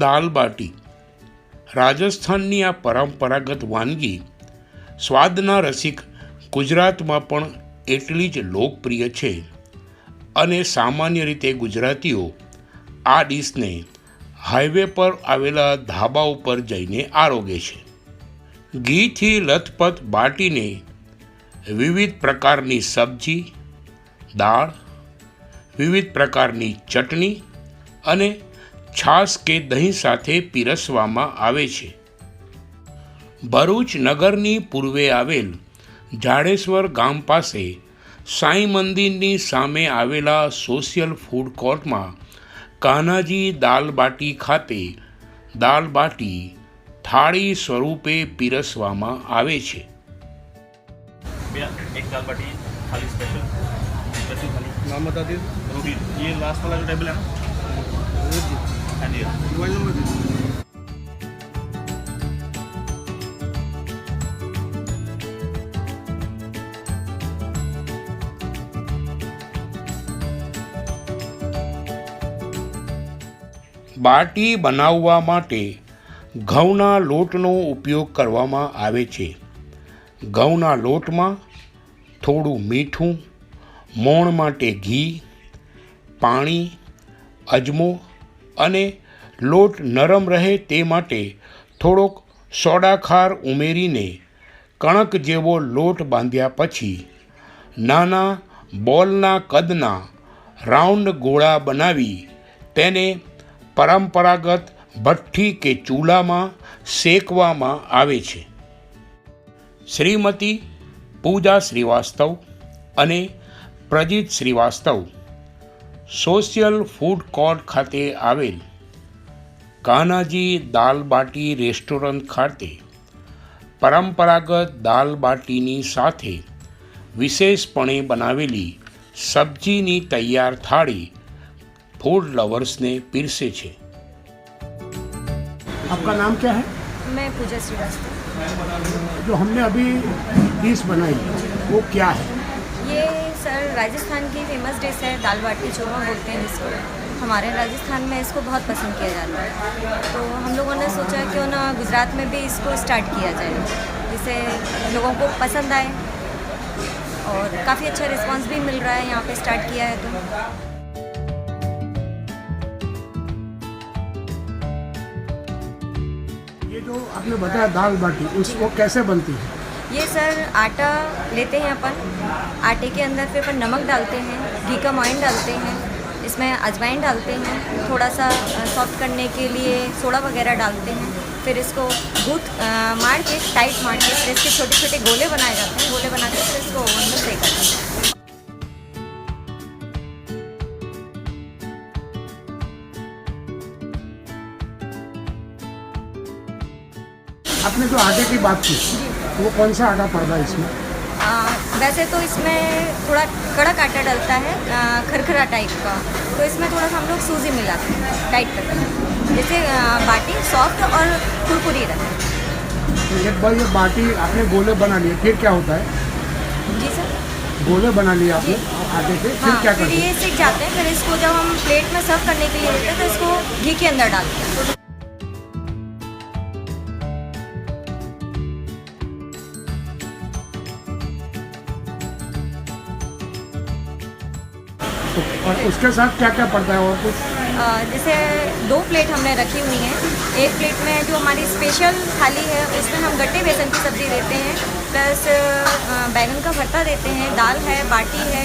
દાલ બાટી. રાજસ્થાનની આ પરંપરાગત વાનગી સ્વાદના રસિક ગુજરાતમાં પણ એટલી જ લોકપ્રિય છે અને સામાન્ય રીતે ગુજરાતીઓ આ ડીશને હાઈવે પર આવેલા ધાબા ઉપર જઈને આરોગે છે. ઘીથી લથપથ બાટીને વિવિધ પ્રકારની સબ્જી, દાળ, વિવિધ પ્રકારની ચટણી અને છાશ કે દહીં સાથે પીરસવામાં આવે છે ભરૂચ નગરની પૂર્વે આવેલ જાડેશ્વર ગામ પાસે સાંઈ મંદિરની સામે આવેલા સોશિયલ ફૂડ કોર્ટમાં કાન્હાજી દાલ બાટી ખાતે દાલ બાટી થાળી સ્વરૂપે પીરસવામાં આવે છે भैया एक दाल बाटी थाली स्पेशल स्पेशल थाली नाम बता दीजिए रोटी ये लास्ट वाला जो टेबल है ना જી મોબાઈલ નંબર બાટી બનાવવા માટે ઘઉંના લોટનો ઉપયોગ કરવામાં આવે છે. ઘઉંના લોટમાં થોડું મીઠું, મોણ માટે ઘી, પાણી, અજમો અને લોટ નરમ રહે તે માટે થોડોક સોડાખાર ઉમેરીને કણક જેવો લોટ બાંધ્યા પછી નાના બોલના કદના રાઉન્ડ ગોળા બનાવી તેને પરંપરાગત ભઠ્ઠી કે ચૂલામાં શેકવામાં આવે છે. શ્રીમતી પૂજા શ્રીવાસ્તવ અને Prajeet Shrivastava social food court ખાતે આવેલ કાનાજી દાલબાટી રેસ્ટોરન્ટ ખાતે પરંપરાગત દાલ બાટીની સાથે વિશેષપણે બનાવેલી સબ્જીની તૈયાર થાળી ફૂડ લવર્સને પીરસે છે. आपका નામ क्या है मैं पूजा श्रीवास्तव। जो हमने अभी डिश बनाई वो क्या है? सर राजस्थान की फ़ेमस डिश है दाल बाटी चूरमा बोलते हैं जिसको हमारे राजस्थान में इसको बहुत पसंद किया जाता है। तो हम लोगों ने सोचा क्यों ना गुजरात में भी इसको स्टार्ट किया जाए। जिससे लोगों को पसंद आए और काफ़ी अच्छा रिस्पांस भी मिल रहा है यहाँ पे स्टार्ट किया है तो। ये जो आपने बताया दाल बाटी उसको कैसे बनती है? ये सर आटा लेते हैं अपन। आटे के अंदर फिर अपन नमक डालते हैं घी का मॉइन डालते हैं इसमें अजवाइन डालते हैं थोड़ा सा सॉफ्ट करने के लिए सोडा वगैरह डालते हैं फिर इसको अ, मार के टाइट मार के फिर इसके छोटे छोटे गोले बनाए जाते हैं गोले बना के फिर इसको ओवन में सेका जाता है। आपने जो आटे की बात की वो कौन सा आटा पड़ रहा है इसमें? वैसे तो इसमें थोड़ा कड़क आटा डलता है खरखरा टाइप का। तो इसमें थोड़ा सा हम लोग सूजी मिलाते हैं टाइट करके जिससे आ, बाटी सॉफ्ट और कुरकुरी रहे तो एक बार ये बाटी आपने गोले बना लिए फिर क्या होता है? जी सर। गोले बना लिए आपने आटे के फिर हाँ क्या फिर करते ये सीख जाते हैं फिर इसको जब हम प्लेट में सर्व करने के लिए लेते हैं तो इसको घी के अंदर डालते हैं। तो और उसके साथ क्या क्या पड़ता है और कुछ? जैसे दो प्लेट हमने रखी हुई हैं। एक प्लेट में जो हमारी स्पेशल थाली है, उसमें हम गट्टे बेसन की सब्ज़ी देते हैं, प्लस बैंगन का भरता देते हैं, दाल है, बाटी है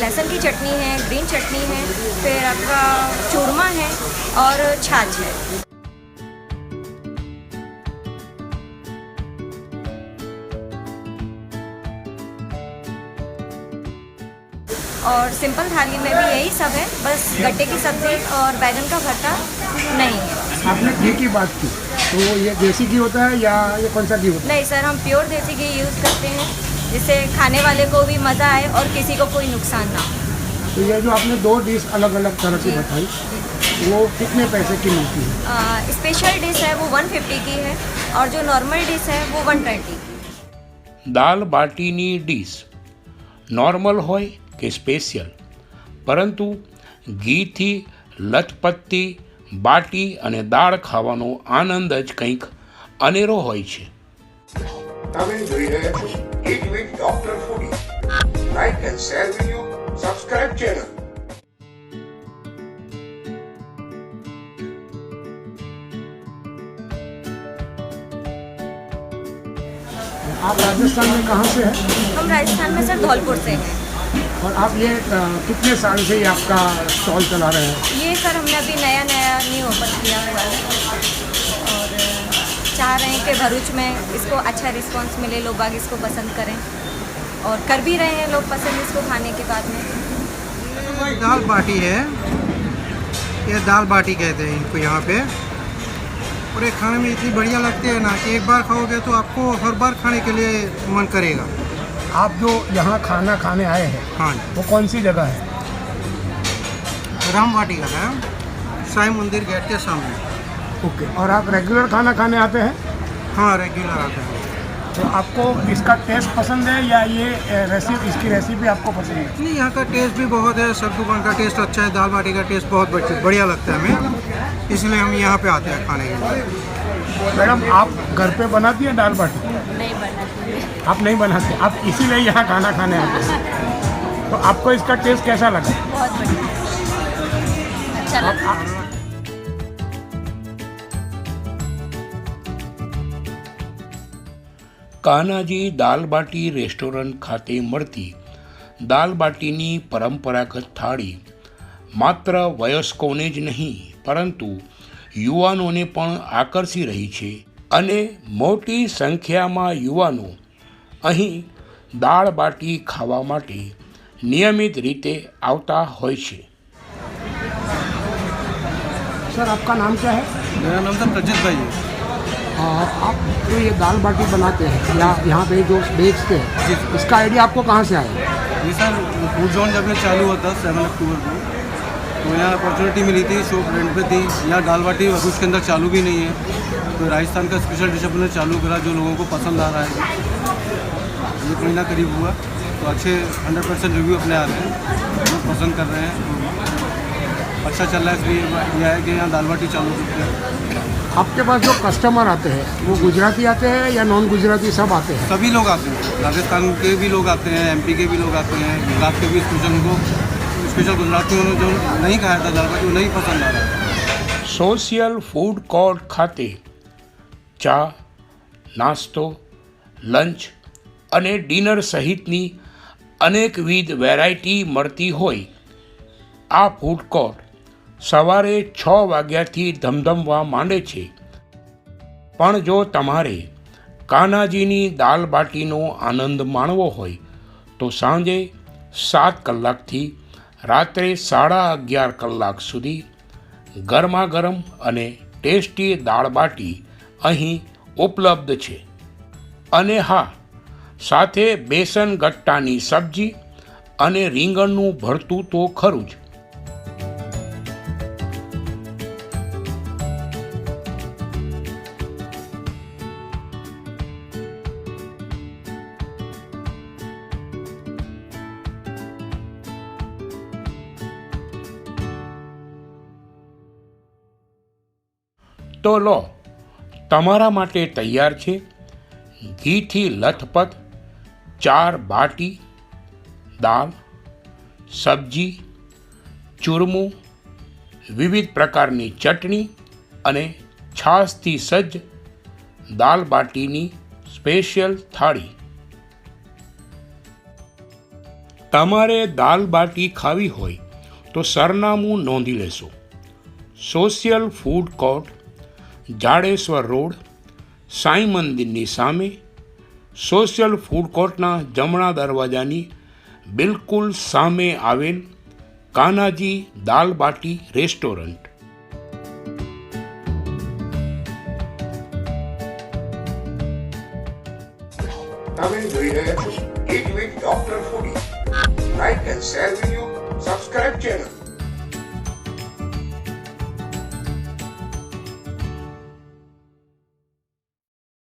लहसुन की चटनी है, ग्रीन चटनी है, फिर आपका चूरमा है और छाछ है। और सिंपल थाली में भी यही सब है बस गट्टे की सब्ज़ी और बैंगन का भरता नहीं है आपने घी की बात की तो ये देसी घी होता है या ये कौन सा घी होता नहीं सर हम प्योर देसी घी यूज़ करते हैं जिससे खाने वाले को भी मज़ा आए और किसी को कोई नुकसान ना हो है तो ये जो आपने दो डिश अलग अलग तरह की जी। बताई वो कितने पैसे की मिलती है आ, स्पेशल डिश है वो 150 की है और जो नॉर्मल डिश है वो 120 की है દાલ બાટીની ડીશ નોર્મલ હોય કે સ્પેશિયલ પરંતુ ઘીથી લથપથતી બાટી અને દાળ ખાવાનો આનંદ જ કંઈક અનેરો હોય છે તમે જોઈ રહ્યા છો eat with doctor foodie like and share video subscribe channel आप राजस्थान में कहाँ से हैं हम राजस्थान में सर धौलपुर से और आप ये कितने साल से ये आपका स्टॉल चला रहे हैं? ये सर हमने अभी नया नया न्यू ओपन किया हुआ है। और चाह रहे हैं कि भरूच में इसको अच्छा रिस्पांस मिले लोग बाग इसको पसंद करें। और कर भी रहे हैं लोग पसंद इसको खाने के बाद में। दाल बाटी है। ये दाल बाटी कहते हैं इनको यहाँ पे। और ये खाने में इतनी बढ़िया लगती है ना कि एक बार खाओगे तो आपको हर बार खाने के लिए मन करेगा। आप जो यहाँ खाना खाने आए हैं हाँ वो कौन सी जगह है? राम वाटिका है। साई मंदिर गेट के सामने। ओके और आप रेगुलर खाना खाने आते हैं? हाँ रेगुलर आते हैं। तो आपको इसका टेस्ट पसंद है या ये रेसिपी इसकी रेसिपी आपको पसंद है? नहीं यहाँ का टेस्ट भी बहुत है। सब दुकान का टेस्ट अच्छा है। दाल बाटी का टेस्ट बहुत बढ़िया लगता है हमें। इसलिए हम यहाँ पे आते हैं खाने के लिए। मैडम आप घर पे बनाती हैं दाल बाटी आप नहीं बनाते आप इसीलिए यहाँ खाना खाने आते हैं तो आपको इसका टेस्ट कैसा लगा बहुत बढ़िया अच्छा लगा કાનાજી દાલબાટી રેસ્ટોરન્ટ ખાતે મળતી દાલબાટીની પરંપરાગત થાળી માત્ર વયસ્કોને જ નહીં પરંતુ યુવાનોને પણ આકર્ષી રહી છે અને મોટી સંખ્યામાં યુવાનો અહીં દાળબાટી ખાવા માટે નિયમિત રીતે આવતા હોય છે सर आपका नाम क्या है मेरा नाम था प्रजित भाई है आ, आप जो ये दाल बाटी बनाते हैं या यहाँ पे जो बेचते हैं इसका आइडिया आपको कहाँ से आया ये सर फूड जोन जब ये चालू हुआ था सेवन अक्टूबर को तो यहाँ अपॉर्चुनिटी मिली थी शॉप रेंट पे थी यहाँ दाल बाटी भरूच के अंदर चालू भी नहीं है तो राजस्थान का स्पेशल डिश अपने चालू करा जो लोगों को पसंद आ रहा है ये महीना करीब हुआ तो अच्छे हंड्रेड परसेंट रिव्यू अपने आ रहे हैं लोग पसंद कर रहे हैं अच्छा चल रहा है इसलिए यह है कि यहाँ दाल बाटी चालू करते हैं आपके पास जो कस्टमर आते हैं वो गुजराती आते हैं या नॉन गुजराती सब आते हैं सभी लोग आते हैं राजस्थान के भी लोग आते हैं एमपी के भी लोग आते हैं गुजरात के भी स्पेशल उनको स्पेशल गुजरातियों ने जो नहीं खाया था दाल बाटी वो नहीं पसंद आ रहा है સોશિયલ ફૂડ કોર્ટ ખાતે ચા નાસ્તો લંચ અને ડિનર સહિતની અનેકવિધ વેરાયટી મળતી હોય. આ ફૂડ કોર્ટ સવારે છ વાગ્યાથી ધમધમવા માંડે છે. પણ જો તમારે કાનાજીની દાલ બાટીનો આનંદ માણવો હોય, તો સાંજે સાત કલાકથી રાત્રે સાડા અગિયાર કલાક સુધી ગરમા ગરમ અને ટેસ્ટી દાળ બાટી અહીં ઉપલબ્ધ છે. અને હા સાથે બેસન ગટ્ટાની સબ્જી અને રીંગણનું ભરતું તો ખરું જ. તો લો, તમારા માટે તૈયાર છે ઘીથી લથપથ ચાર બાટી, દાળ, સબ્જી, ચૂરમું, વિવિધ પ્રકારની ચટણી અને છાશથી સજ્જ દાલ બાટીની સ્પેશિયલ થાળી. તમારે દાલ બાટી ખાવી હોય તો સરનામું નોંધી લેશો. Social food court, Jadeshwar road, Sai મંદિરની સામે સોશિયલ ફૂડ કોર્ટના જમણા દરવાજાની બિલકુલ સામે આવેલ કાનાજી દાલ બાટી રેસ્ટોરન્ટ. તમે જોઈ રહ્યા છો સબસ્ક્રાઇબ ચેનલ